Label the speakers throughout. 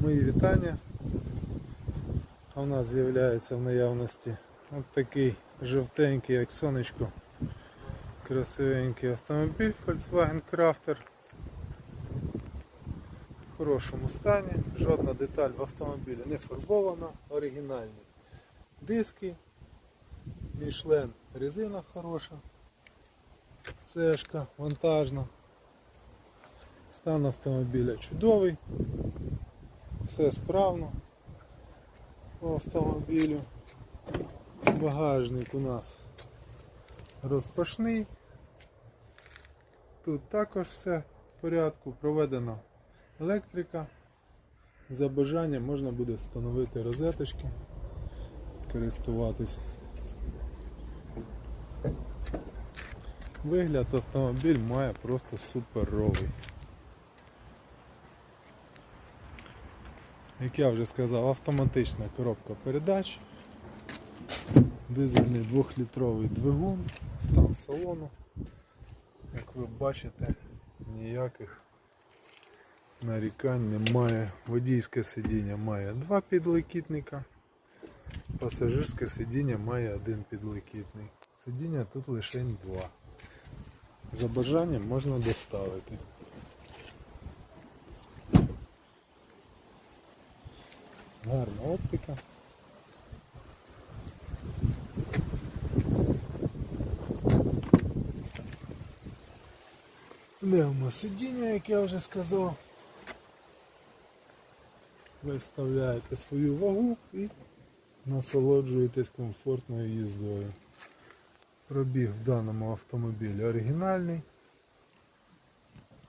Speaker 1: Мої вітання. А у нас з'являється в наявності от такий жовтенький, як сонечко, красивенький автомобіль Volkswagen Crafter. В хорошому стані, жодна деталь в автомобілі не фарбована, оригінальні диски, Michelin резина хороша, цешка вантажна. Стан автомобіля чудовий, все справно по автомобілю. Багажник у нас розпашний. Тут також все в порядку, проведена електрика. За бажанням можна буде встановити розеточки, користуватись. Вигляд автомобіль має просто суперовий. Як я вже сказав, автоматична коробка передач, дизельний 2-літровий двигун, стан салону. Як ви бачите, ніяких нарікань немає. Водійське сидіння має два підлокітника, пасажирське сидіння має один підлокітник. Сидіння тут лише два. За бажанням можна доставити. Гарна оптика. Пневмо сидіння, як я вже сказав. Виставляєте свою вагу і насолоджуєтесь комфортною їздою. Пробіг в даному автомобілі оригінальний.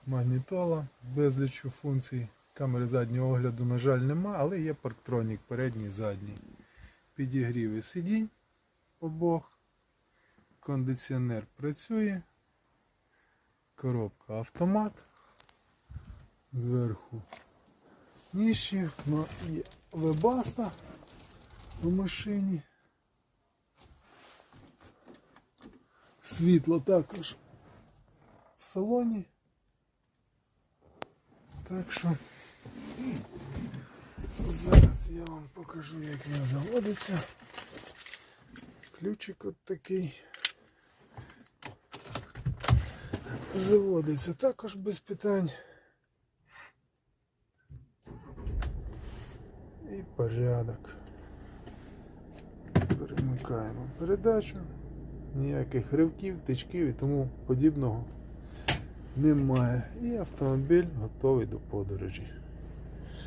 Speaker 1: Магнітола з безліччю функцій. Камери заднього огляду, на жаль, нема, але є парктронік передній і задній. Підігріви сидінь обох. Кондиціонер працює. Коробка автомат. Зверху ніжі. У нас є вебаста у машині. Світло також в салоні. Так що зараз я вам покажу, як він заводиться. Ключик от такий. Заводиться також без питань. І порядок. Перемикаємо передачу. Ніяких ривків, тичків і тому подібного немає. І автомобіль готовий до подорожі.